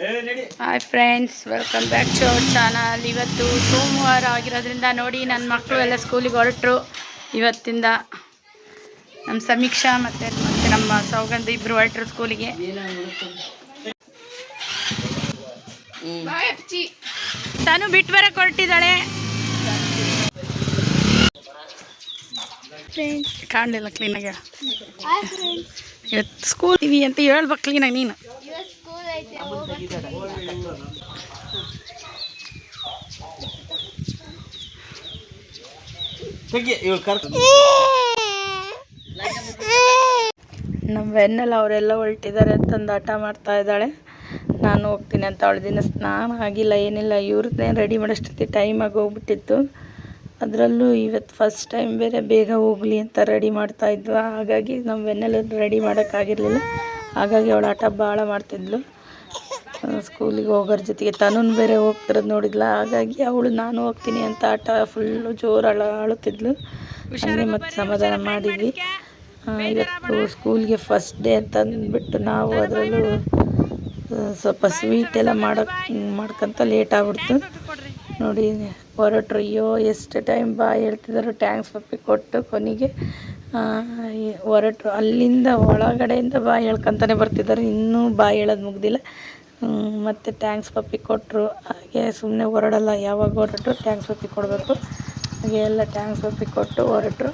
Hi friends welcome back to our channel ಇವತ್ತು ಸೋಮವಾರ ಆಗಿರೋದ್ರಿಂದ ನೋಡಿ ನನ್ನ ಮಕ್ಕಳು ಎಲ್ಲ ಸ್ಕೂಲಿಗೆ ಹೊರಟರು. ಇವತ್ತಿಂದ ನಮ್ಮ ಸಮೀಕ್ಷಾ ಮತ್ತು ಮತ್ತು ನಮ್ಮ ಸೌಗಂಧ ಇಬ್ಬರು ಹೊರಟರು ಸ್ಕೂಲಿಗೆ ತಾನು ಬಿಟ್ಟು ಬರಕ್ಕೆ ಹೊರಟಿದ್ದಾಳೆ. ಕಾಣಲಿಲ್ಲ ಕ್ಲೀನಾಗಿ ಇವತ್ತು ಸ್ಕೂಲ್ ಇವಿ ಅಂತ ಹೇಳ್ಬೇಕು ಕ್ಲೀನಾಗಿ ನೀನು. ನಮ್ಮ ಬೆನ್ನೆಲ್ಲ ಅವರೆಲ್ಲ ಹೊರಟಿದ್ದಾರೆ ಅಂತಂದು ಆಟ ಮಾಡ್ತಾ ಇದ್ದಾಳೆ. ನಾನು ಹೋಗ್ತೀನಿ ಅಂತ ಅವಳ ದಿನ ಸ್ನಾನ ಆಗಿಲ್ಲ, ಏನಿಲ್ಲ. ಇವ್ರದ್ದೇ ರೆಡಿ ಮಾಡೋಷ್ಟೊತ್ತಿ ಟೈಮ್ ಆಗಿ ಹೋಗ್ಬಿಟ್ಟಿತ್ತು. ಅದರಲ್ಲೂ ಇವತ್ತು ಫಸ್ಟ್ ಟೈಮ್ ಬೇರೆ ಬೇಗ ಹೋಗಲಿ ಅಂತ ರೆಡಿ ಮಾಡ್ತಾ ಇದ್ವು ಹಾಗಾಗಿ ನಮ್ಮ ಬೆನ್ನೆಲ್ಲ ರೆಡಿ ಮಾಡೋಕ್ಕಾಗಿರಲಿಲ್ಲ. ಹಾಗಾಗಿ ಅವಳು ಆಟ ಭಾಳ ಮಾಡ್ತಿದ್ಲು. ಸ್ಕೂಲಿಗೆ ಹೋಗೋರ ಜೊತೆಗೆ ತನೂ ಬೇರೆ ಹೋಗ್ತಿರೋದು ನೋಡಿದ್ಲ? ಹಾಗಾಗಿ ಅವಳು ನಾನು ಹೋಗ್ತೀನಿ ಅಂತ ಆಟ ಫುಲ್ಲು ಜೋರು ಅಳ, ಅಳುತ್ತಿದ್ಲು. ಹಂಗೆ ಮತ್ತೆ ಸಮಾಧಾನ ಮಾಡಿದ್ವಿ. ಇವತ್ತು ಸ್ಕೂಲ್ಗೆ ಫಸ್ಟ್ ಡೇ ಅಂತ ಅಂದ್ಬಿಟ್ಟು ನಾವು ಅದರಲ್ಲೂ ಸ್ವಲ್ಪ ಸ್ವೀಟ್ ಎಲ್ಲ ಮಾಡೋಕ್ಕೆ ಮಾಡ್ಕೊಂತ ಲೇಟ್ ಆಗ್ಬಿಡ್ತು. ನೋಡಿ, ಹೊರಟ್ರು, ಅಯ್ಯೋ, ಎಷ್ಟು ಟೈಮ್ ಬಾ ಹೇಳ್ತಿದ್ರು ಟ್ಯಾಂಕ್ಸ್ ಪಪ್ಪಿ ಕೊಟ್ಟು ಕೊನೆಗೆ ಹೊರಟ್ರು. ಅಲ್ಲಿಂದ ಒಳಗಡೆಯಿಂದ ಬಾ ಹೇಳ್ಕೊಂತಾನೆ ಬರ್ತಿದ್ದಾರೆ ಇನ್ನೂ ಬಾ ಹೇಳೋದು ಮುಗ್ದಿಲ್ಲ. ಮತ್ತೆ ಟ್ಯಾಂಕ್ಸ್ ಪಪ್ಪಿ ಕೊಟ್ಟರು ಹಾಗೆ ಸುಮ್ಮನೆ ಹೊರಡಲ್ಲ, ಯಾವಾಗ ಹೊರಟರು ಟ್ಯಾಂಕ್ಸ್ ಪಪ್ಪಿ ಕೊಡಬೇಕು. ಹಾಗೆ ಎಲ್ಲ ಟ್ಯಾಂಕ್ಸ್ ಪಪ್ಪಿ ಕೊಟ್ಟು ಹೊರಟರು.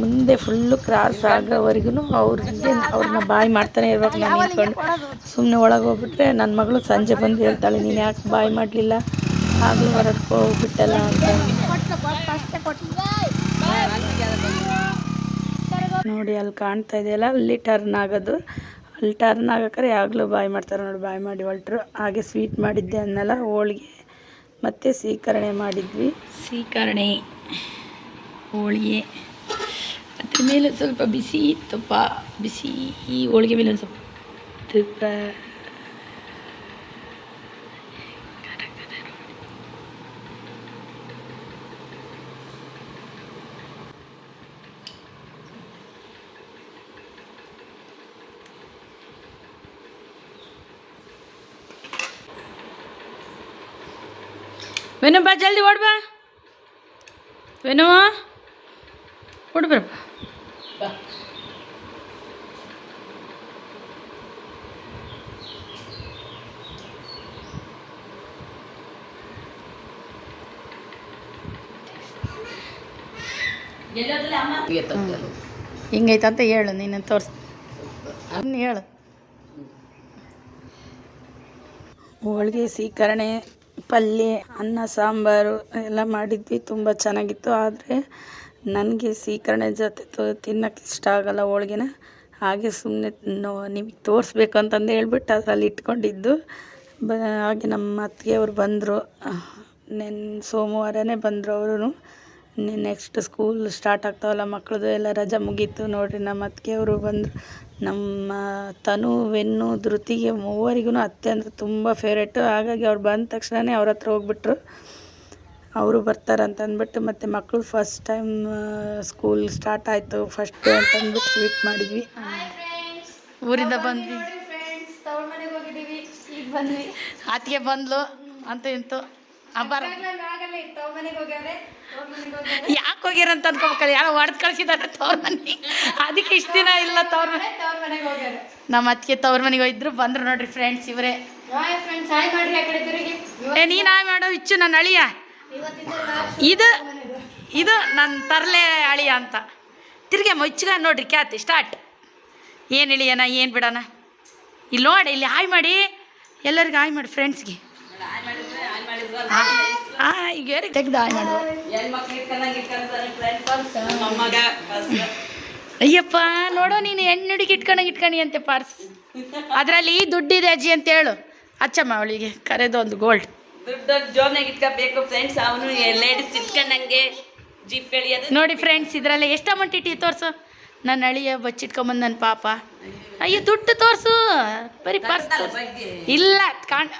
ಮುಂದೆ ಫುಲ್ಲು ಕ್ರಾಸ್ ಆಗೋವರೆಗೂ ಅವ್ರಿಗೆ ಅವ್ರನ್ನ ಬಾಯಿ ಮಾಡ್ತಾನೆ ಇರ್ಬೇಕು ನಾನು ನಿಂತ್ಕೊಂಡು ಸುಮ್ಮನೆ ಒಳಗೆ ಹೋಗ್ಬಿಟ್ರೆ ನನ್ನ ಮಗಳು ಸಂಜೆ ಬಂದು ಹೇಳ್ತಾಳೆ, ನೀನು ಯಾಕೆ ಬಾಯಿ ಮಾಡಲಿಲ್ಲ? ಆಗಲೂ ಹೊರಗೆ ಹೋಗ್ಬಿಟ್ಟಲ್ಲ ಅಂತ. ನೋಡಿ ಅಲ್ಲಿ ಕಾಣ್ತಾ ಇದೆಯಲ್ಲ, ಅಲ್ಲಿ ಟರ್ನ್ ಆಗೋದು. ಅಲ್ಲಿ ಟರ್ನ್ ಯಾವಾಗಲೂ ಬಾಯ್ ಮಾಡ್ತಾರೆ ನೋಡಿ ಬಾಯಿ ಮಾಡಿ ಹೊಲ್ಟ್ರು. ಹಾಗೆ ಸ್ವೀಟ್ ಮಾಡಿದ್ದೆ ಅನ್ನೆಲ್ಲ ಹೋಳಿಗೆ ಮತ್ತು ಸೀಕರಣೆ ಮಾಡಿದ್ವಿ. ಸೀಕರಣೆ ಹೋಳಿಗೆ. ಅದ್ರ ಮೇಲೆ ಸ್ವಲ್ಪ ಬಿಸಿ ತುಪ್ಪ ಬಿಸಿ ಹೋಳಿಗೆ ಮೇಲೆ ಒಂದು ಸ್ವಲ್ಪ ತುಪ್ಪ ವೆನು ಬಾ ಜಲ್ದಿ ಓಡ್ ಬಾ. ವೆನು ಹಿಂಗೈತೆ ಅಂತ ಹೇಳು ನೀನು ತೋರ್ಸ್. ನೀನು ಹೇಳು. ಹೋಳಿಗೆ ಸೀಕರಣೆ ಪಲ್ಯ, ಅನ್ನ, ಸಾಂಬಾರು ಎಲ್ಲ ಮಾಡಿದ್ವಿ. ತುಂಬ ಚೆನ್ನಾಗಿತ್ತು. ಆದರೆ ನನಗೆ ಸೀಕರಣೆ ಜೊತೆ ತೋ ತಿನ್ನಕ್ಕೆ ಇಷ್ಟ ಆಗಲ್ಲ ಹೋಳ್ಗೆನ. ಹಾಗೆ ಸುಮ್ಮನೆ ನಿಮಗೆ ತೋರಿಸ್ಬೇಕು ಅಂತಂದು ಹೇಳ್ಬಿಟ್ಟು ಅದರಲ್ಲಿ ಇಟ್ಕೊಂಡಿದ್ದು. ಬ, ಹಾಗೆ ನಮ್ಮ ಅತ್ತಿಗೆಯವ್ರು ಬಂದರು. ನೆನ್, ಸೋಮವಾರನೇ ಬಂದರು ಅವರು ನೆಕ್ಸ್ಟ್ ಸ್ಕೂಲ್ ಸ್ಟಾರ್ಟ್ ಆಗ್ತಾವಲ್ಲ ಮಕ್ಕಳದು ಎಲ್ಲ ರಜೆ ಮುಗೀತು ನೋಡಿರಿ. ನಮ್ಮ ಅತ್ತಿಗೆಯವರು ಬಂದರು. ನಮ್ಮ ತನು ವೆನ್ನು ಧೃತಿಗೆ ಮೂವರಿಗೂ ಅತ್ತೆ ಅಂದರೆ ತುಂಬ ಫೇವ್ರೇಟು ಹಾಗಾಗಿ ಅವ್ರು ಬಂದ ತಕ್ಷಣವೇ ಅವ್ರ ಹತ್ರ ಹೋಗ್ಬಿಟ್ರು. ಅವರು ಬರ್ತಾರೆ ಅಂತ ಅಂದ್ಬಿಟ್ಟು ಮತ್ತು ಮಕ್ಕಳು ಫಸ್ಟ್ ಟೈಮ್ ಸ್ಕೂಲ್ ಸ್ಟಾರ್ಟ್ ಆಯಿತು. ಫಸ್ಟ್ ಡೇ ಅಂತ ಅಂದ್ಬಿಟ್ಟು ಸ್ವೀಟ್ ಮಾಡಿದ್ವಿ. ಊರಿಂದ ಬಂದ್ವಿ. ಅತ್ತಿಗೆ ಬಂದ್ಲು ಅಂತ ಇಂತು ಯಾಕೆ ಹೋಗ್ಯಾರಂತ ಅನ್ಕೋಬೇಕಲ್ಲ ಯಾರೋ ಹೊಡೆದು ಕಳ್ಸಿದಾರೆ ತವ್ರ ಮನೆ ಅದಕ್ಕೆ ಇಷ್ಟು ದಿನ ಇಲ್ಲ ತವ್ರ ಮನೆ ನಮ್ಮ ಅತ್ತಿಗೆ ತವ್ರ ಮನೆಗೆ ಹೋಗಿದ್ರು ಬಂದ್ರು ನೋಡ್ರಿ ಫ್ರೆಂಡ್ಸ್ ಇವರೇ. ಏ ನೀನು ಹಾಯ್ ಮಾಡೋ ಇಚ್ಚು ನನ್ನ ಅಳಿಯ. ಇದು ಇದು ನನ್ನ ತರಲೆ ಅಳಿಯ ಅಂತ. ತಿರ್ಗಿ ಮುಚ್ಚಗ ನೋಡ್ರಿ ಕ್ಯಾತಿ ಸ್ಟಾರ್ಟ್ ಏನು ಇಳಿಯೋಣ ಏನು ಬಿಡೋಣ ಇಲ್ಲಿ ನೋಡಿ ಇಲ್ಲಿ ಹಾಯ್ ಮಾಡಿ. ಎಲ್ಲರಿಗೂ ಹಾಯ್ ಮಾಡಿ ಫ್ರೆಂಡ್ಸ್ಗೆ ಈಗ ಯಾರಿಗೆ ತೆಗ್ದು ಹಾಯ್ ಮಾಡುವ ಅಯ್ಯಪ್ಪ ನೋಡೋ ನೀನು ಹೆಣ್ಣು ಹುಡುಗಿ ಇಟ್ಕೊಂಡಂಗೆ ಇಟ್ಕೊಂಡಿ ಅಂತೆ ಪಾರ್ಸ್. ಅದರಲ್ಲಿ ದುಡ್ಡಿದೆ ಅಜ್ಜಿ ಅಂತ ಹೇಳು. ಅಚ್ಚಮ್ಮ ಅವಳಿಗೆ ಕರೆದು ಒಂದು ಗೋಲ್ಡ್ ದುಡ್ಡು ಜೋಬ್ನಾಗ ಇಟ್ಕೋಬೇಕು ಫ್ರೆಂಡ್ಸ್ ಅವನು ಲೇಡೀಸ್ ಇಟ್ಕೊಂಡಂಗೆ ಜೀಪ್ ಎಳಿಯೋದು ನೋಡಿ ಫ್ರೆಂಡ್ಸ್ ಇದರಲ್ಲಿ ಎಷ್ಟು ಅಮೌಂಟ್ ಇಟ್ಟಿ ತೋರಿಸು. ನನ್ನ ಅಳಿಯ ಬಚ್ಚಿಟ್ಕೊಂಬಂದು ನನ್ನ ಪಾಪ. ಅಯ್ಯೋ ದುಡ್ಡು ತೋರಿಸು. ಬರೀ ಪರ್ಸ್ ಇಲ್ಲ ಕಾಣ್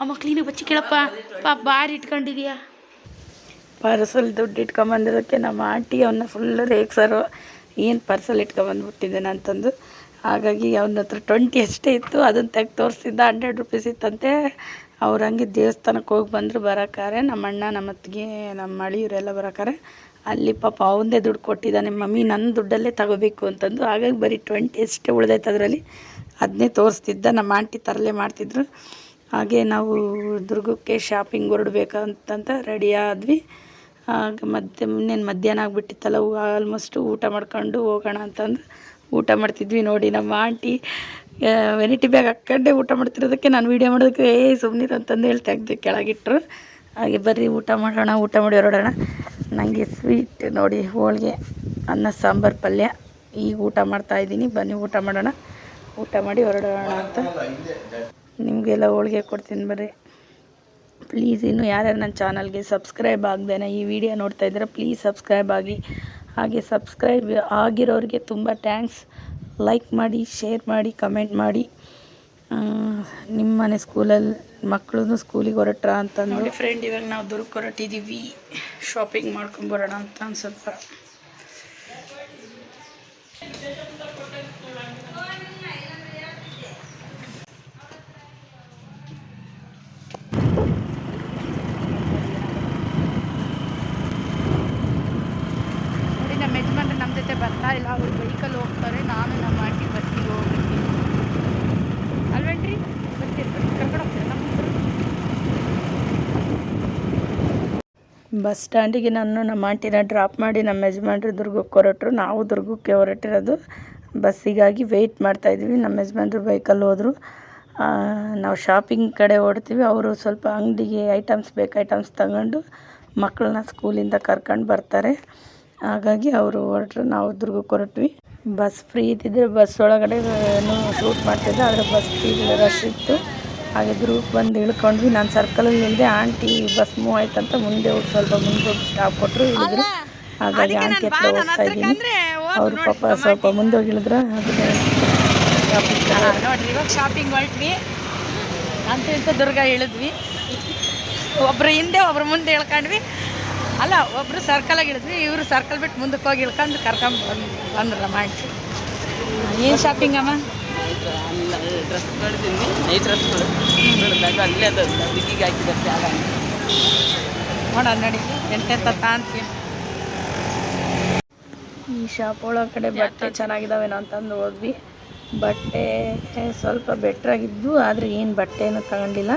ಅಮ್ಮ ಕ್ಲೀನಾಗಿ ಬಚ್ಚಿ ಕೇಳಪ್ಪ. ಪಾಪ ಬಾರಿ ಇಟ್ಕೊಂಡಿದ್ಯಾ? ಪಾರ್ಸಲ್ ದುಡ್ಡು ಇಟ್ಕೊಂಬಂದಿರೋಕ್ಕೆ ನಮ್ಮ ಆಂಟಿ ಅವನ್ನ ಫುಲ್ ರೇಗ್ಸರು. ಏನು ಪಾರ್ಸಲ್ ಇಟ್ಕೊಂಬಂದ್ಬಿಟ್ಟಿದ್ದೇನೆ ಅಂತಂದು. ಹಾಗಾಗಿ ಅವನ ಹತ್ರ ಟ್ವೆಂಟಿ ಅಷ್ಟೇ ಇತ್ತು. ಅದನ್ನು ತೆಗೆದು ತೋರಿಸಿದ್ದ ಹಂಡ್ರೆಡ್ ರುಪೀಸ್ ಇತ್ತಂತೆ. ಅವ್ರು ಹಂಗೆ ದೇವಸ್ಥಾನಕ್ಕೆ ಹೋಗಿ ಬಂದರು ಬರೋಕ್ಕಾರೆ. ನಮ್ಮ ಅಣ್ಣ, ನಮ್ಮ ಅತ್ತಿಗೆ, ನಮ್ಮ ಅಳಿಯವರೆಲ್ಲ ಬರೋಕ್ಕಾರೆ. ಅಲ್ಲಿ ಪಾಪ ಅವಂದೇ ದುಡ್ಡು ಕೊಟ್ಟಿದ್ದಾನೆ. ಮಮ್ಮಿ ನನ್ನ ದುಡ್ಡಲ್ಲೇ ತಗೋಬೇಕು ಅಂತಂದು. ಹಾಗಾಗಿ ಬರೀ ಟ್ವೆಂಟಿ ಅಷ್ಟೇ ಉಳಿದೈತೆ ಅದರಲ್ಲಿ. ಅದನ್ನೇ ತೋರಿಸ್ತಿದ್ದ. ನಮ್ಮ ಆಂಟಿ ತರಲೆ ಮಾಡ್ತಿದ್ರು. ಹಾಗೆ ನಾವು ದುರ್ಗಕ್ಕೆ ಶಾಪಿಂಗ್ ಹೊರಡ್ಬೇಕಂತಂತ ರೆಡಿ ಆದ್ವಿ. ಆಗ ಮತ್ತೆ ಇನ್ನೇನು ಮಧ್ಯಾಹ್ನ ಆಗಿಬಿಟ್ಟಿತ್ತಲ್ಲ ಆಲ್ಮೋಸ್ಟು ಊಟ ಮಾಡ್ಕೊಂಡು ಹೋಗೋಣ ಅಂತಂದು ಊಟ ಮಾಡ್ತಿದ್ವಿ ನೋಡಿ. ನಮ್ಮ ಆಂಟಿ ವೆನಿಟಿ ಬ್ಯಾಗ್ ಹಾಕ್ಕೊಂಡೆ ಊಟ ಮಾಡ್ತಿರೋದಕ್ಕೆ ನಾನು ವೀಡಿಯೋ ಮಾಡೋದಕ್ಕೆ, ಏ ಸುಮ್ಮನಿರು ಅಂತಂದು ಹೇಳಿ ತೆಗ್ದು ಕೆಳಗಿಟ್ಟರು ಹಾಗೆ ಬರ್ರಿ, ಊಟ ಮಾಡೋಣ, ಊಟ ಮಾಡಿ ಹೊರಡೋಣ. ನನಗೆ ಸ್ವೀಟ್ ನೋಡಿ, ಹೋಳಿಗೆ, ಅನ್ನ, ಸಾಂಬಾರು, ಪಲ್ಯ. ಈಗ ಊಟ ಮಾಡ್ತಾ ಇದ್ದೀನಿ. ಬನ್ನಿ, ಊಟ ಮಾಡೋಣ. ಊಟ ಮಾಡಿ ಹೊರಡೋಣ ಅಂತ. ನಿಮಗೆಲ್ಲ ಹೋಳಿಗೆ ಕೊಡ್ತೀನಿ ಬರ್ರಿ. ಪ್ಲೀಸ್ ಇನ್ನು ಯಾರ್ಯಾರು ನನ್ನ ಚಾನಲ್ಗೆ ಸಬ್ಸ್ಕ್ರೈಬ್ ಆಗದೇನೆ ಈ ವಿಡಿಯೋ ನೋಡ್ತಾ ಇದ್ದೀರ ಪ್ಲೀಸ್ ಸಬ್ಸ್ಕ್ರೈಬ್ ಆಗಿ ಹಾಗೆ ಸಬ್ಸ್ಕ್ರೈಬ್ ಆಗಿರೋರಿಗೆ ತುಂಬ ಥ್ಯಾಂಕ್ಸ್ ಲೈಕ್ ಮಾಡಿ ಶೇರ್ ಮಾಡಿ ಕಮೆಂಟ್ ಮಾಡಿ. ನಿಮ್ಮ ಮನೆ ಸ್ಕೂಲಲ್ಲಿ ಮಕ್ಕಳೂ ಸ್ಕೂಲಿಗೆ ಹೊರಟ್ರ ಅಂತ ನೋಡಿ ಫ್ರೆಂಡ್ ಇವಾಗ ನಾವು ದುರ್ಗ ಹೊರಟಿದ್ದೀವಿ ಶಾಪಿಂಗ್ ಮಾಡ್ಕೊಂಬರೋಣ ಅಂತ ಒಂದು ಸ್ವಲ್ಪ ನೋಡಿ ನಮ್ಮ ಯಜಮಾನ್ರು ನಮ್ಮ ಜೊತೆ ಬರ್ತಾ ಇಲ್ಲ ಅವ್ರು ಬೈಕಲ್ಲಿ ಹೋಗ್ತಾರೆ ನಾನು ನಮ್ಮ ಆಂಟಿ ಬಸ್ಸಿಗೆ ಹೋಗ್ಬಿಡ್ತೀನಿ ಅಲ್ವೇನ್ರಿ ಬರ್ತೀರಿ ಕರ್ಕೊಂಡು ಹೋಗ್ತೀರಾ ಬಸ್ ಸ್ಟ್ಯಾಂಡಿಗೆ ನಾನು ನಮ್ಮ ಆಂಟಿನ ಡ್ರಾಪ್ ಮಾಡಿ ನಮ್ಮ ಯಜಮಾನ್ರು ದುರ್ಗಕ್ಕೆ ಹೊರಟರು. ನಾವು ದುರ್ಗಕ್ಕೆ ಹೊರಟಿರೋದು ಬಸ್ಸಿಗಾಗಿ ವೆಯ್ಟ್ ಮಾಡ್ತಾಯಿದ್ವಿ ನಮ್ಮ ಯಜಮಾನ್ರು ಬೈಕಲ್ಲಿ ಹೋದರು. ನಾವು ಶಾಪಿಂಗ್ ಕಡೆ ಹೊರಡ್ತೀವಿ. ಅವರು ಸ್ವಲ್ಪ ಅಂಗಡಿಗೆ ಐಟಮ್ಸ್ ಬೇಕು ಐಟಮ್ಸ್ ತಗೊಂಡು ಮಕ್ಕಳನ್ನ ಸ್ಕೂಲಿಂದ ಕರ್ಕೊಂಡು ಬರ್ತಾರೆ. ಹಾಗಾಗಿ ಅವರು ಹೊರಟ್ರು. ನಾವು ದುರ್ಗಕ್ಕೆ ಹೊರಟ್ವಿ. ಬಸ್ ಫ್ರೀ ಇದ್ದಿದ್ರೆ ಬಸ್ ಒಳಗಡೆ ಶೂಟ್ ಮಾಡ್ತಿದ್ದೆ. ಆದರೆ ಬಸ್ ಫ್ರೀ ರಶ್ ಇತ್ತು. ಹಾಗೆ ಗ್ರೂಪ್ ಬಂದು ಇಳ್ಕೊಂಡ್ವಿ. ನಾನು ಸರ್ಕಲಲ್ಲಿ ನಿಲ್ದೆ ಆಂಟಿ ಬಸ್ ಮೂವ್ ಆಯ್ತಂತ ಮುಂದೆ ಹೋಗಿ ಸ್ವಲ್ಪ ಮುಂದೆ ಹೋಗಿ ಸ್ಟಾಪ್ ಕೊಟ್ಟರು ಇಳಿದ್ರು. ಹಾಗಾಗಿ ಆಂಟಿ ಹತ್ರ ಹೋಗ್ತಾ ಇದ್ದೀನಿ. ಅವ್ರ ಪಾಪ ಸ್ವಲ್ಪ ಮುಂದೆ ಹೋಗಿ ಇಳಿದ್ರ. ಅದಕ್ಕೆ ನೋಡ್ರಿ ಇವಾಗ ಶಾಪಿಂಗ್ ಹೊರಟ್ವಿ. ಅಂತ ಇಂತ ದುರ್ಗ ಇಳಿದ್ವಿ. ಒಬ್ರು ಹಿಂದೆ ಒಬ್ರು ಮುಂದೆ ಇಳ್ಕೊಂಡ್ವಿ. ಅಲ್ಲ ಒಬ್ರು ಸರ್ಕಲಾಗಿ ಇಳಿದ್ವಿ. ಇವರು ಸರ್ಕಲ್ ಬಿಟ್ಟು ಮುಂದಕ್ಕೆ ಹೋಗಿ ಇಳ್ಕೊಂಡು ಕರ್ಕೊಂಡ್ ಬಂದು ಬಂದ್ರು ನಮ್ಮ ಆಂಟಿ ಏನು ಶಾಪಿಂಗ್ ಅಮ್ಮ? ಡ್ರೆಸ್ ನೈಟ್ ಡ್ರೆಸ್ಗಳು ಅಲ್ಲೇ ಅದು ಹುಡುಗಿಗೆ ಹಾಕಿದ ಜಾಗ ನಡಿ. ಎಂತೆಂತ ತಾಂತಿ. ಈ ಶಾಪ್ ಒಳಗಡೆ ಬಟ್ಟೆ ಚೆನ್ನಾಗಿದಾವೇನೋ ಅಂತಂದು ಹೋದ್ವಿ. ಬಟ್ಟೆ ಸ್ವಲ್ಪ ಬೆಟ್ರಾಗಿದ್ದು ಆದರೆ ಏನು ಬಟ್ಟೆನೂ ತಗೊಂಡಿಲ್ಲ.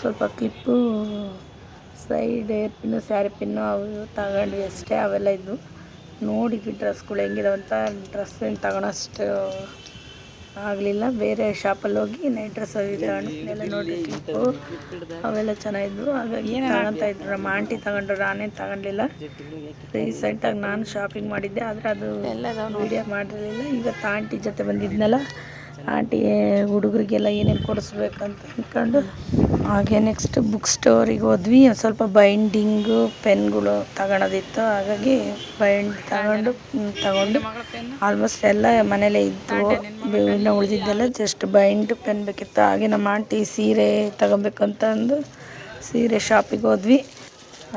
ಸ್ವಲ್ಪ clip side air pin sari pin ಅವು ತಗೊಂಡ್ವಿ ಅಷ್ಟೇ ಅವೆಲ್ಲ ಇದ್ದು ನೋಡಿದ್ವಿ ಡ್ರೆಸ್ಗಳು ಹೆಂಗಿದಾವಂತ ಡ್ರೆಸ್ ಏನು ತಗೊಳೋಷ್ಟು ಆಗಲಿಲ್ಲ. ಬೇರೆ ಶಾಪಲ್ಲಿ ಹೋಗಿ ನೈಟ್ ಡ್ರೆಸ್ ಎಲ್ಲ ನೋಡಿ ಕ್ಲಿಪ್ಪು ಅವೆಲ್ಲ ಚೆನ್ನಾಗಿದ್ವು. ಹಾಗಾಗಿ ತಗೊಳ್ತಾ ಇದ್ರು. ನಮ್ಮ ಆಂಟಿ ತಗೊಂಡ್ರು ನಾನೇನು ತಗೊಂಡಿಲ್ಲ ರೀಸೆಂಟಾಗಿ ನಾನು ಶಾಪಿಂಗ್ ಮಾಡಿದ್ದೆ ಆದರೆ ಅದು ವೀಡಿಯೋ ಮಾಡಿರಲಿಲ್ಲ ಈಗ ಆಂಟಿ ಜೊತೆ ಬಂದಿದ್ನಲ್ಲ ಆಂಟಿ ಹುಡುಗರಿಗೆಲ್ಲ ಏನೇನು ಕೊಡಿಸ್ಬೇಕಂತ ಅಂದ್ಕೊಂಡು ಹಾಗೆ ನೆಕ್ಸ್ಟ್ ಬುಕ್ ಸ್ಟೋರಿಗೆ ಹೋದ್ವಿ. ಒಂದ್ ಸ್ವಲ್ಪ ಬೈಂಡಿಂಗು ಪೆನ್ಗಳು ತಗೊಳೋದಿತ್ತು. ಹಾಗಾಗಿ ಬೈಂಡ್ ತಗೊಂಡು ತಗೊಂಡು ಆಲ್ಮೋಸ್ಟ್ ಎಲ್ಲ ಮನೇಲೇ ಇತ್ತು ಇನ್ನು ಉಳಿದಿದ್ದೆಲ್ಲ ಜಸ್ಟ್ ಬೈಂಡ್ ಪೆನ್ ಬೇಕಿತ್ತು. ಹಾಗೆ ನಮ್ಮ ಆಂಟಿ ಸೀರೆ ತಗೊಬೇಕಂತ ಅಂದು ಸೀರೆ ಶಾಪಿಗೆ ಹೋದ್ವಿ.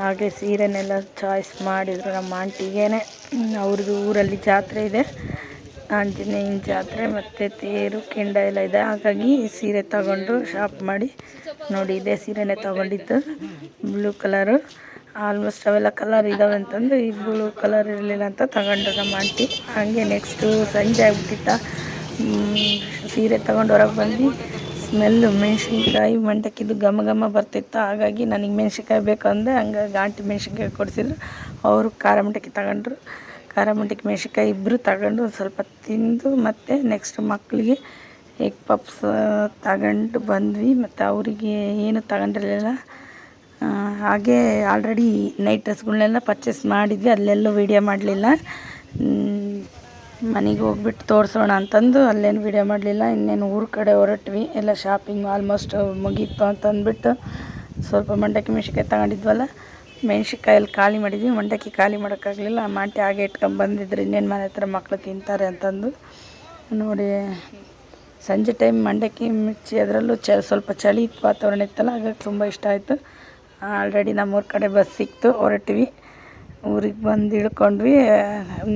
ಹಾಗೆ ಸೀರೆನೆಲ್ಲ ಚಾಯ್ಸ್ ಮಾಡಿದರು ನಮ್ಮ ಆಂಟಿಗೇ ಅವ್ರದ್ದು ಊರಲ್ಲಿ ಜಾತ್ರೆ ಇದೆ. ಆಂಜನೇಯನ ಜಾತ್ರೆ ಮತ್ತು ತೇರು, ಕೆಂಡ ಎಲ್ಲ ಇದೆ. ಹಾಗಾಗಿ ಸೀರೆ ತಗೊಂಡು ಶಾಪ್ ಮಾಡಿ ನೋಡಿ, ಇದೇ ಸೀರೆನೇ ತಗೊಂಡಿದ್ದು. ಬ್ಲೂ ಕಲರು ಆಲ್ಮೋಸ್ಟ್ ಅವೆಲ್ಲ ಕಲರ್ ಇದಾವೆ ಅಂತಂದು ಈ ಬ್ಲೂ ಕಲರ್ ಇರಲಿಲ್ಲ ಅಂತ ತಗೊಂಡು ನಮ್ಮ ಆಂಟಿ ಹಾಗೆ ನೆಕ್ಸ್ಟು ಸಂಜೆ ಆಗ್ಬಿಟ್ಟಿತ್ತ. ಸೀರೆ ತಗೊಂಡು ಹೊರಗೆ ಬಂದು ಸ್ಮೆಲ್ಲು ಮೆಣಸಿನ್ಕಾಯಿ ಮಂಡಕ್ಕಿದ್ದು ಘಮ ಘಮ ಬರ್ತಿತ್ತು. ಹಾಗಾಗಿ ನನಗೆ ಮೆಣಸಿನ್ಕಾಯಿ ಬೇಕಂದೆ ಹಂಗಾಗಿ ಆಂಟಿ ಮೆಣಸಿನ್ಕಾಯಿ ಕೊಡಿಸಿದ್ರು. ಅವರು ಖಾರ ಮಂಡಕ್ಕಿ ತಗೊಂಡ್ರು. ಖಾರ ಮಂಡಕ್ಕಿ ಮೆಣಸಿನ್ಕಾಯಿ ಇಬ್ಬರು ತಗೊಂಡು ಸ್ವಲ್ಪ ತಿಂದು ಮತ್ತು ನೆಕ್ಸ್ಟ್ ಮಕ್ಕಳಿಗೆ ಎಗ್ ಪಪ್ಸ್ ತಗೊಂಡು ಬಂದ್ವಿ. ಮತ್ತು ಅವರಿಗೆ ಏನು ತಗೊಂಡಿರಲಿಲ್ಲ. ಹಾಗೆ ಆಲ್ರೆಡಿ ನೈಟ್ ಡ್ರೆಸ್ಗಳನ್ನೆಲ್ಲ ಪರ್ಚೇಸ್ ಮಾಡಿದ್ವಿ. ಅಲ್ಲೆಲ್ಲೂ ವೀಡಿಯೋ ಮಾಡಲಿಲ್ಲ. ಮನೆಗೆ ಹೋಗ್ಬಿಟ್ಟು ತೋರಿಸೋಣ ಅಂತಂದು ಅಲ್ಲೇನು ವೀಡಿಯೋ ಮಾಡಲಿಲ್ಲ. ಇನ್ನೇನು ಊರ ಕಡೆ ಹೊರಟ್ವಿ. ಎಲ್ಲ ಶಾಪಿಂಗ್ ಆಲ್ಮೋಸ್ಟ್ ಮುಗೀತು ಅಂತ ಅಂದ್ಬಿಟ್ಟು ಸ್ವಲ್ಪ ಮಂಡಕ್ಕಿ ಮೆಣಸಿನ್ಕಾಯಿ ತಗೊಂಡಿದ್ವಲ್ಲ. ಮೆಣಸಿನ್ಕಾಯಲ್ಲಿ ಖಾಲಿ ಮಾಡಿದ್ವಿ, ಮಂಡಕ್ಕಿ ಖಾಲಿ ಮಾಡೋಕ್ಕಾಗಲಿಲ್ಲ ಮಾಂಟಿ ಹಾಗೆ ಇಟ್ಕೊಂಡು ಬಂದಿದ್ರು. ಇನ್ನೇನು ಮನೆ ಹತ್ರ ಮಕ್ಕಳು ತಿಂತಾರೆ ಅಂತಂದು. ನೋಡಿ, ಸಂಜೆ ಟೈಮ್ ಮಂಡಕ್ಕಿ ಮಿರ್ಚಿ ಅದರಲ್ಲೂ ಚ, ಸ್ವಲ್ಪ ಚಳಿ ವಾತಾವರಣ ಇತ್ತಲ್ಲ, ಹಾಗಾಗಿ ತುಂಬ ಇಷ್ಟ ಆಯಿತು. ಆಲ್ರೆಡಿ ನಮ್ಮೂರ ಕಡೆ ಬಸ್ ಸಿಕ್ತು, ಹೊರಟ್ವಿ. ಊರಿಗೆ ಬಂದು ಇಳ್ಕೊಂಡ್ವಿ.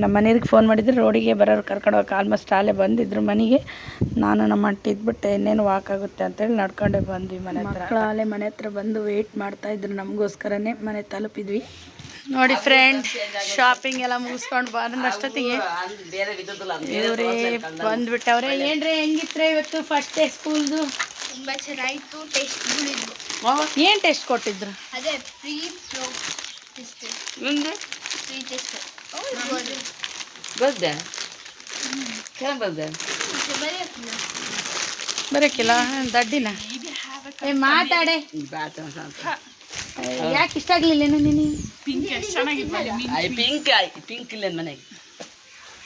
ನಮ್ಮ ಮನೆಯವ್ರಿಗೆ ಫೋನ್ ಮಾಡಿದ್ರು ರೋಡಿಗೆ ಬರೋರು ಕರ್ಕೊಂಡು ಹೋಗಕ್ಕೆ ಆಲ್ಮೋಸ್ಟ್ ಅಲ್ಲೇ ಬಂದಿದ್ರು ಮನೆಗೆ. ನಾನು ನಮ್ಮ ಅಂಟಿ ಇದ್ಬಿಟ್ಟು ಇನ್ನೇನು ವಾಕ್ ಆಗುತ್ತೆ ಅಂತೇಳಿ ನಡ್ಕೊಂಡೆ ಬಂದ್ವಿ ಮನೆ ಹತ್ರ. ಮಕ್ಕಳು ಅಲ್ಲೇ ಮನೆ ಹತ್ರ ಬಂದು ವೆಯ್ಟ್ ಮಾಡ್ತಾ ಇದ್ರು ನಮಗೋಸ್ಕರನೇ ಮನೆ ತಲುಪಿದ್ವಿ. ನೋಡಿ ಫ್ರೆಂಡ್ ಶಾಪಿಂಗ್ ಎಲ್ಲ ಮುಗಿಸ್ಕೊಂಡು ಬಂದ ಅಷ್ಟೊತ್ತಿಗೆ. ಬೇರೆ ವಿಧದಲ್ಲ ಇವ್ರೇ ಬಂದ್ಬಿಟ್ಟವ್ರೆ. ಏನ್ರಿ ಹೆಂಗಿತ್ರ ಇವತ್ತು ಫಸ್ಟ್ ಡೇ ಸ್ಕೂಲ್ದು ತುಂಬ ಚೆನ್ನಾಗಿತ್ತು ಟೆಸ್ಟ್ಗಳಿದ್ವು ಏನು ಟೆಸ್ಟ್ ಕೊಟ್ಟಿದ್ರು? ಅದೇ ಪ್ರೀ ಪ್ರೋ ಟೆಸ್ಟ್ ಮುಂದೆ ಪ್ರೀ ಟೆಸ್ಟ್ ಬರ್ದೆ ಚೆನ್ನಾಗಿ ಬರ್ದೆ ಬರೋಕ್ಕಿಲ್ಲ ದಡ್ಡಿನ? ಏ ಮಾತಾಡೆ. ಯಾಕೆ ಇಷ್ಟ ಆಗ್ಲಿಲ್ಲ ನೀನು? ಐ ಪಿಂಕ್ ಐ ಪಿಂಕ್ ಇಲ್ಲ ಮನೆಗೆ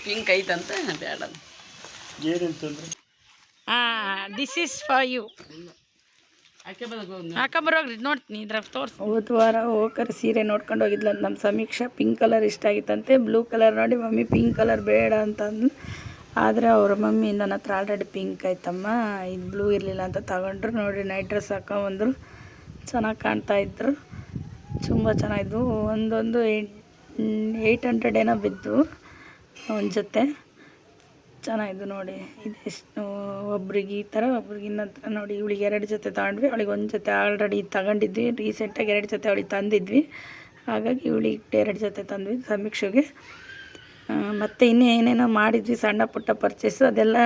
ಪಿಂಕ್ ಐತಂತ? ಬೇಡ. ಹಾಂ ದಿಸ್ ಇಸ್ ಫಾರ್ ಯು ಹಾಕೊಂಬರೋಗ್ರಿ ನೋಡ್ತೀನಿ ಇದ್ರಾಗ ತೋರ್ಸಿ. ಹೋದ ವಾರ ಹೋಗರ್ ಸೀರೆ ನೋಡ್ಕೊಂಡು ಹೋಗಿದ್ಲ ನಮ್ಮ ಸಮೀಕ್ಷಾ ಪಿಂಕ್ ಕಲರ್ ಇಷ್ಟ ಆಗಿತ್ತಂತೆ ಬ್ಲೂ ಕಲರ್ ನೋಡಿ ಮಮ್ಮಿ ಪಿಂಕ್ ಕಲರ್ ಬೇಡ ಅಂತಂದು ಆದರೆ ಅವ್ರ ಮಮ್ಮಿ ನನ್ನ ಹತ್ರ ಆಲ್ರೆಡಿ ಪಿಂಕ್ ಆಯ್ತಮ್ಮ ಇದು ಬ್ಲೂ ಇರಲಿಲ್ಲ ಅಂತ ತಗೊಂಡ್ರು. ನೋಡಿ ನೈಟ್ ಡ್ರೆಸ್ ಹಾಕೊಂಬಂದ್ರು. ಚೆನ್ನಾಗಿ ಕಾಣ್ತಾ ಇದ್ರು. ತುಂಬ ಚೆನ್ನಾಗಿದ್ವು. ಒಂದೊಂದು ಏಯ್ಟ್ ಹಂಡ್ರೆಡ್ ಏನೋ ಬಿದ್ದು ಒಂದು ಜೊತೆ. ಚೆನ್ನಾಗಿದ್ದು ನೋಡಿ ಇದೆಷ್ಟು ಒಬ್ರಿಗೆ ಈ ಥರ, ಒಬ್ರಿಗೆ ಇನ್ನೊಂಥರ ನೋಡಿ, ಇವಳಿಗೆ ಎರಡು ಜೊತೆ ತಗೊಂಡ್ವಿ ಅವಳಿಗೆ ಒಂದು ಜೊತೆ ಆಲ್ರೆಡಿ ತಗೊಂಡಿದ್ವಿ ರೀಸೆಂಟಾಗಿ ಎರಡು ಜೊತೆ ಅವಳಿಗೆ ತಂದಿದ್ವಿ. ಹಾಗಾಗಿ ಇವಳಿಗೆ ಎರಡು ಜೊತೆ ತಂದ್ವಿ ಸಮೀಕ್ಷೆಗೆ. ಮತ್ತು ಇನ್ನೂ ಏನೇನೋ ಮಾಡಿದ್ವಿ, ಸಣ್ಣ ಪುಟ್ಟ ಪರ್ಚೇಸು ಅದೆಲ್ಲ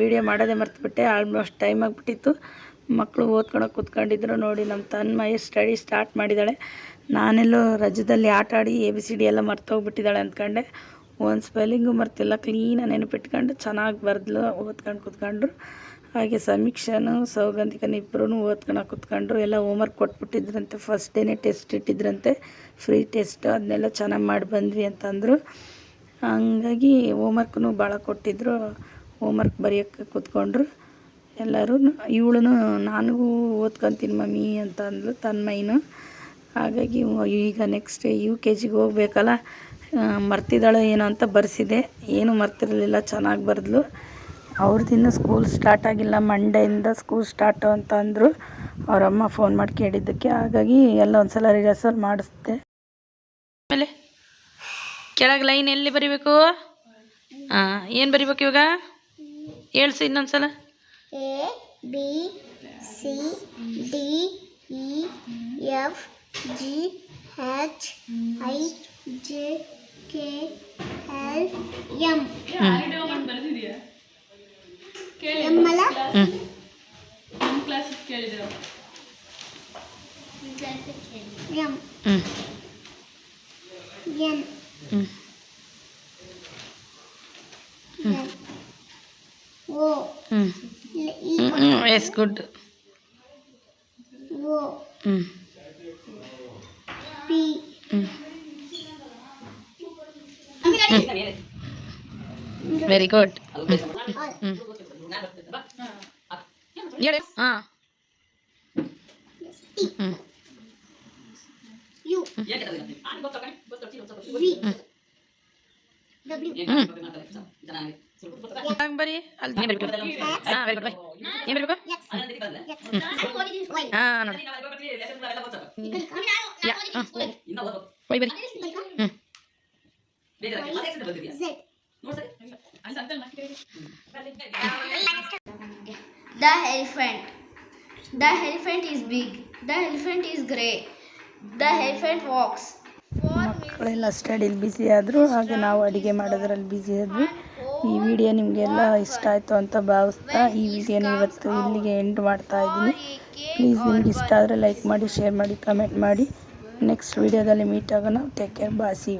ವೀಡಿಯೋ ಮಾಡೋದೇ ಮರ್ತುಬಿಟ್ಟೆ ಆಲ್ಮೋಸ್ಟ್ ಟೈಮ್ ಆಗಿಬಿಟ್ಟಿತ್ತು. ಮಕ್ಕಳು ಓದ್ಕೊಳಕ್ಕೆ ಕೂತ್ಕೊಂಡಿದ್ರು ನೋಡಿ, ನಮ್ಮ ತನ್ಮಯ ಸ್ಟಡಿ ಸ್ಟಾರ್ಟ್ ಮಾಡಿದ್ದಾಳೆ. ನಾನೆಲ್ಲೋ ರಜದಲ್ಲಿ ಆಟ ಆಡಿ ಎ ಬಿ ಸಿ ಡಿ ಎಲ್ಲ ಮರ್ತೋಗ್ಬಿಟ್ಟಿದ್ದಾಳೆ ಅಂದ್ಕೊಂಡೆ. ಒಂದು ಸ್ಪೆಲ್ಲಿಂಗು ಮರ್ತಿಲ್ಲ ಕ್ಲೀನಾಗಿ ನೆನಪಿಟ್ಕೊಂಡು ಚೆನ್ನಾಗಿ ಬರೆದ್ಲು, ಓದ್ಕೊಂಡು ಕೂತ್ಕೊಂಡ್ರು. ಹಾಗೆ ಸಮೀಕ್ಷೆನೂ, ಸೌಗಂಧಿಕನ ಇಬ್ಬರೂ ಓದ್ಕೊಳಕ್ಕೆ ಕೂತ್ಕೊಂಡ್ರು. ಎಲ್ಲ ಹೋಮ್ವರ್ಕ್ ಕೊಟ್ಬಿಟ್ಟಿದ್ರಂತೆ ಫಸ್ಟ್ ಡೇನೇ ಟೆಸ್ಟ್ ಇಟ್ಟಿದ್ರಂತೆ. ಫ್ರೀ ಟೆಸ್ಟ್ ಅದನ್ನೆಲ್ಲ ಚೆನ್ನಾಗಿ ಮಾಡಿ ಬಂದ್ವಿ ಅಂತಂದರು. ಹಂಗಾಗಿ ಹೋಮ್ವರ್ಕ್ನು ಭಾಳ ಕೊಟ್ಟಿದ್ರು ಹೋಮ್ವರ್ಕ್ ಬರೆಯೋಕ್ಕೆ ಕೂತ್ಕೊಂಡ್ರು. ಎಲ್ಲರೂ ಇವಳು ನನಗೂ ಓದ್ಕೊತೀನಿ ಮಮ್ಮಿ ಅಂತ ತನ್ನ ಮೈನು. ಹಾಗಾಗಿ ಈಗ ನೆಕ್ಸ್ಟ್ ಯು ಕೆ ಜಿಗೆ ಹೋಗ್ಬೇಕಲ್ಲ ಮರ್ತಿದ್ದಾಳೋ ಏನೋ ಅಂತ ಬರ್ಸಿದೆ. ಏನು ಮರ್ತಿರಲಿಲ್ಲ ಚೆನ್ನಾಗಿ ಬರೆದ್ಲು. ಅವ್ರದ್ದಿನ್ನೂ ಸ್ಕೂಲ್ ಸ್ಟಾರ್ಟ್ ಆಗಿಲ್ಲ ಮಂಡೆಯಿಂದ ಸ್ಕೂಲ್ ಸ್ಟಾರ್ಟು ಅಂತ ಅಂದರು. ಅವರಮ್ಮ ಫೋನ್ ಮಾಡಿ ಕೇಳಿದ್ದಕ್ಕೆ. ಹಾಗಾಗಿ ಎಲ್ಲ ಒಂದು ಸಲ ರಿಹರ್ಸಲ್ ಮಾಡಿಸ್ದೆ. ಆಮೇಲೆ ಕೆಳಗೆ ಲೈನ್ ಎಲ್ಲಿ ಬರಿಬೇಕು? ಹಾಂ ಏನು ಬರಿಬೇಕು ಇವಾಗ? ಹೇಳ್ಸಿ ಇನ್ನೊಂದು ಸಲ A B C D E F G H I J K L M M ಅಲ್ಲ ಹ್ಞೂ ಎಂ ಹ್ಞೂ ಎನ್ ಹ್ಞೂ ಎನ್ ಓ ಹ್ಞೂ ಇ ಹ್ಞೂ ಎಸ್ ಗುಡ್ ಓ ಹ್ಞೂ ವೆರಿ ಗುಡ್ ಹ್ಞೂ ಹೇಳಿ ಹಾಂ ಹ್ಞೂ ಯು ವಿ ಡಬ್ಲ್ಯೂ ಹಂಗೆ ಬರಿ ಅಲ್ಲಿ ನೀನು ಬರಿಬೇಕು ಹಾಂ ವೆರಿ ಗುಡ್ ಬೈ ಏನು ಬರಬೇಕು ವೈ ಹಾಂ ನೋಡಿ ಯಾ ಹಾಂ ಬೈ ಬರಿ ಹ್ಞೂ Z The elephant. The elephant is big. The elephant is grey. The elephant walks. ಮಕ್ಕಳೆಲ್ಲ ಸ್ಟಡಿಲಿ ಬ್ಯುಸಿ ಆದರು, ಹಾಗೆ ನಾವು ಅಡುಗೆ ಮಾಡೋದ್ರಲ್ಲಿ ಬ್ಯುಸಿ ಆದ್ವಿ ಈ ವಿಡಿಯೋ ನಿಮಗೆಲ್ಲ ಇಷ್ಟ ಆಯಿತು ಅಂತ ಭಾವಿಸ್ತಾ ಈ ವಿಡಿಯೋನ ಇವತ್ತು ಇಲ್ಲಿಗೆ ಎಂಡ್ ಮಾಡ್ತಾ ಇದ್ದೀನಿ ಪ್ಲೀಸ್ ನಿಮ್ಗೆ ಇಷ್ಟ ಆದರೆ ಲೈಕ್ ಮಾಡಿ ಶೇರ್ ಮಾಡಿ ಕಮೆಂಟ್ ಮಾಡಿ ನೆಕ್ಸ್ಟ್ ವಿಡಿಯೋದಲ್ಲಿ ಮೀಟ್ ಆಗೋಣ ಟೇಕ್ ಕೇರ್ ಬಾಸಿ